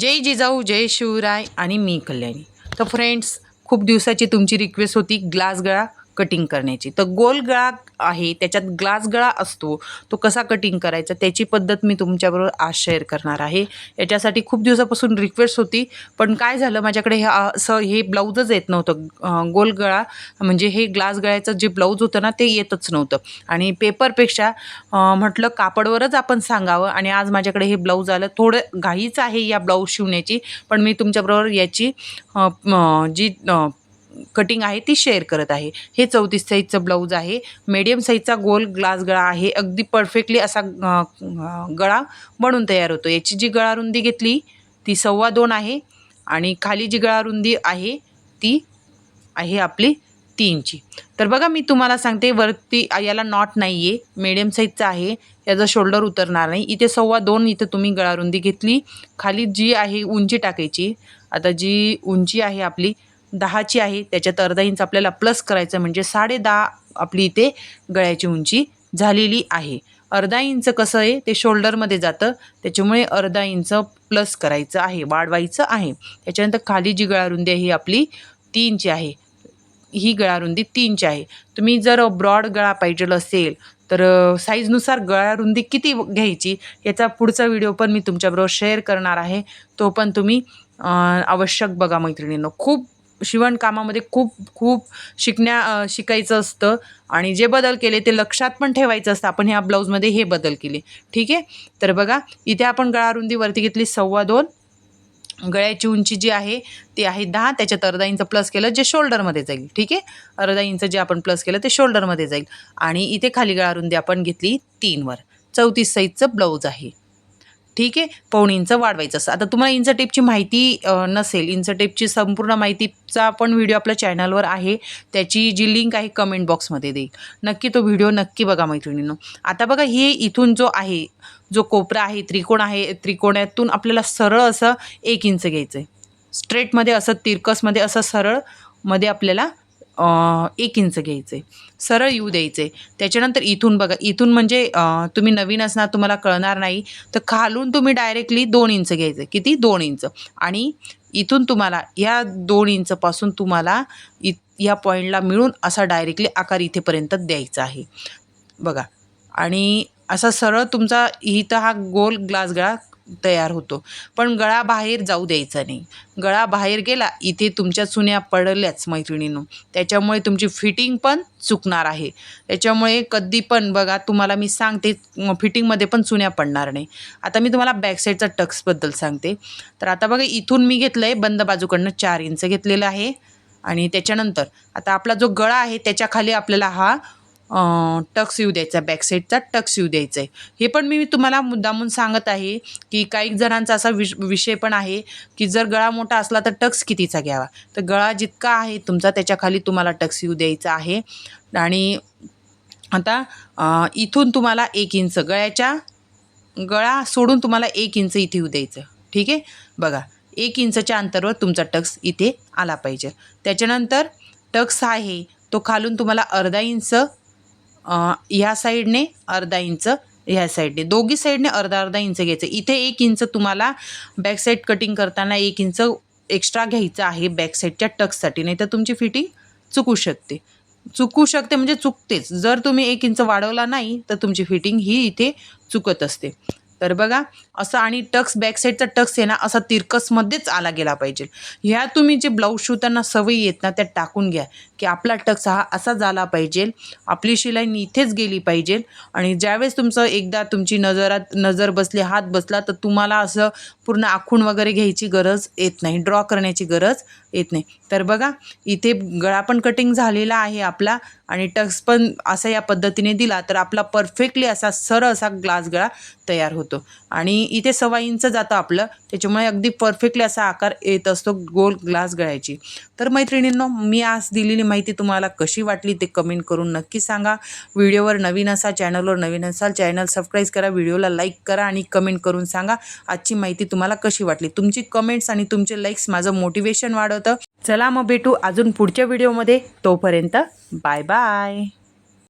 जय जिजाऊ जय शिवराय आणि मी कल्याणी. तर फ्रेंड्स खूप दिवसाची तुमची रिक्वेस्ट होती ग्लास गळा. कटिंग करण्याची. तर गोल गळा आहे त्याच्यात ग्लास गळा असतो तो कसा कटिंग करायचा त्याची पद्धत मी तुमच्याबरोबर आज शेअर करणार आहे. याच्यासाठी खूप दिवसापासून रिक्वेस्ट होती पण काय झालं माझ्याकडे हे असं हे ब्लाऊजच येत नव्हतं. गोल गळा म्हणजे हे ग्लास गळ्याचं जे ब्लाऊज होतं ना ते येतच नव्हतं. आणि पेपरपेक्षा म्हटलं कापडवरच आपण सांगावं आणि आज माझ्याकडे हे ब्लाऊज आलं. थोडं घाईच आहे या ब्लाऊज शिवण्याची पण मी तुमच्याबरोबर याची जी कटिंग आहे ती शेअर करत आहे. हे चौतीस साईजचं ब्लाऊज आहे. मीडियम साईजचा गोल ग्लास गळा आहे. अगदी परफेक्टली असा गळा बनून तयार होतो. याची जी गळा रुंदी घेतली ती सव्वा दोन आहे आणि खाली जी गळा रुंदी आहे ती आहे आपली तीनची तर बघा मी तुम्हाला सांगते वरती याला नॉट नाही आहे मिडियम साईजचा आहे. याचा शोल्डर उतरणार नाही. इथे सव्वा दोन इथं तुम्ही गळारुंदी घेतली. खाली जी आहे उंची टाकायची. आता जी उंची आहे आपली दहाची आहे त्याच्यात अर्धा इंच आपल्याला प्लस करायचं म्हणजे साडे दहा आपली इथे गळ्याची उंची झालेली आहे. अर्धा इंच कसं आहे ते शोल्डरमध्ये जातं त्याच्यामुळे अर्धा इंच प्लस करायचं आहे वाढवायचं आहे. त्याच्यानंतर खाली जी गळारुंदी आहे ही आपली तीनची आहे. ही गळारुंदी तीनची आहे. तुम्ही जर ब्रॉड गळा पाहिजे असेल तर साईजनुसार गळारुंदी किती घ्यायची याचा पुढचा व्हिडिओ पण मी तुमच्याबरोबर शेअर करणार आहे. तो पण तुम्ही आवश्यक बघा मैत्रिणींनो. खूप शिवणकामामध्ये खूप खूप शिकण्या शिकायचं असतं. आणि जे बदल केले ते लक्षात पण ठेवायचं असतं. आपण ह्या ब्लाऊजमध्ये हे बदल केले. ठीक आहे? तर बघा इथे आपण गळारुंदी वरती घेतली सव्वा दोन. गळ्याची उंची जी आहे ती आहे दहा. त्याच्यात अर्धा इंच प्लस केलं जे शोल्डरमध्ये जाईल. ठीक आहे? अर्धा इंच जे आपण प्लस केलं ते शोल्डरमध्ये जाईल. आणि इथे खाली गळारुंदी आपण घेतली तीनवर. चौतीस साईजचं ब्लाऊज आहे. ठीक आहे? पाऊण इंच वाढवायचं असं. आता तुम्हाला इंच टेपची माहिती नसेल. इंच टेपची संपूर्ण माहितीचा पण व्हिडिओ आपल्या चॅनलवर आहे. त्याची जी लिंक आहे कमेंट बॉक्समध्ये देईल नक्की तो व्हिडिओ नक्की बघा मैत्रिणींनो. आता बघा हे इथून जो आहे जो कोपरा आहे त्रिकोण आहे त्रिकोणातून आपल्याला सरळ असं एक इंच घ्यायचं आहे स्ट्रेटमध्ये असं तिरकसमध्ये असं सरळमध्ये आपल्याला एक इंच घ्यायचं. आहे सरळ येऊ द्यायचं. आहे त्याच्यानंतर इथून बघा इथून म्हणजे तुम्ही नवीन असणार तुम्हाला कळणार नाही. तर खालून तुम्ही डायरेक्टली दोन इंच घ्यायचं. आहे किती? दोन इंच. आणि इथून तुम्हाला या दोन इंचपासून तुम्हाला इ या पॉईंटला मिळून असा डायरेक्टली आकार इथेपर्यंत द्यायचा आहे. बघा. आणि असा सरळ तुमचा इथं हा गोल ग्लास गळा तयार होतो. पण गळा बाहेर जाऊ द्यायचा नाही. गळा बाहेर गेला इथे तुमच्या चुन्या पडल्याच मैत्रिणीनं. त्याच्यामुळे तुमची फिटिंग पण चुकणार आहे. त्याच्यामुळे कधी पण बघा तुम्हाला मी सांगते फिटिंगमध्ये पण चुन्या पडणार नाही. आता मी तुम्हाला बॅकसाईडचा टक्सबद्दल सांगते. तर आता बघा इथून मी घेतलं आहे बंद बाजूकडनं चार इंच घेतलेलं आहे. आणि त्याच्यानंतर आता आपला जो गळा आहे त्याच्याखाली आपल्याला हा टक्स येऊ द्यायचा बॅक साईडचा टक्स येऊ द्यायचा आहे हे पण मी तुम्हाला मुद्दामून सांगत आहे की काही जणांचा असा विष विषय पण आहे की जर गळा मोठा असला तर टक्स कितीचा घ्यावा? तर गळा जितका आहे तुमचा त्याच्याखाली तुम्हाला टक्स येऊ द्यायचा आहे. आणि आता इथून तुम्हाला एक इंच गळ्याच्या गळा सोडून तुम्हाला एक इंच इथे येऊ द्यायचं. ठीक आहे? बघा एक इंचच्या अंतरावर तुमचा टक्स इथे आला पाहिजे. त्याच्यानंतर टक्स आहे तो खालून तुम्हाला अर्धा इंच ह्या साईडने अर्धा इंच ह्या साईडने. दोघी साईडने अर्धा अर्धा इंच घ्यायचं. इथे एक इंच तुम्हाला बॅक साईड कटिंग करताना एक इंच एक्स्ट्रा घ्यायचं आहे बॅक साईडच्या टक्ससाठी नाही तर तुमची फिटिंग चुकू शकते. चुकू शकते म्हणजे चुकतेच. जर तुम्ही एक इंच वाढवला नाही तर तुमची फिटिंग ही इथे चुकत असते. तर बघा असं आणि टक्स बॅक साईडचा टक्स आहे ना असा तिरकसमध्येच आला गेला पाहिजे. ह्या तुम्ही जे ब्लाऊज शिवताना सवयी येत ना त्या टाकून घ्या. की आपला टक्स हा असा झाला पाहिजे. आपली शिलाई इथेच गेली पाहिजे. आणि ज्यावेळेस तुमचं एकदा तुमची नजरात नजर बसली हात बसला तर तुम्हाला असं पूर्ण आखून वगैरे घ्यायची गरज येत नाही. ड्रॉ करण्याची गरज येत नाही. तर बघा इथे गळा पण कटिंग झालेला आहे आपला आणि टक्स पण असा या पद्धतीने दिला तर आपला परफेक्टली असा सरळ असा ग्लास गळा तयार होतो. आणि इथे सव्वा इंच जातं आपलं त्याच्यामुळे अगदी परफेक्टली असा आकार येत असतो गोल ग्लास गळ्याची. तर मैत्रिणींनो मी आज दिलेली माहिती तुम्हाला कशी वाटली ते कमेंट करून नक्की सांगा. व्हिडिओवर नवीन असा चॅनलवर नवीन असाल चॅनल सबस्क्राईब करा व्हिडिओला लाईक करा आणि कमेंट करून सांगा. आजची माहिती तुम्हाला कशी वाटली? तुमची कमेंट्स आणि तुमचे लाईक्स माझं मोटिवेशन वाढवतं. चला मग भेटू अजून पुढच्या व्हिडिओमध्ये तोपर्यंत बाय बाय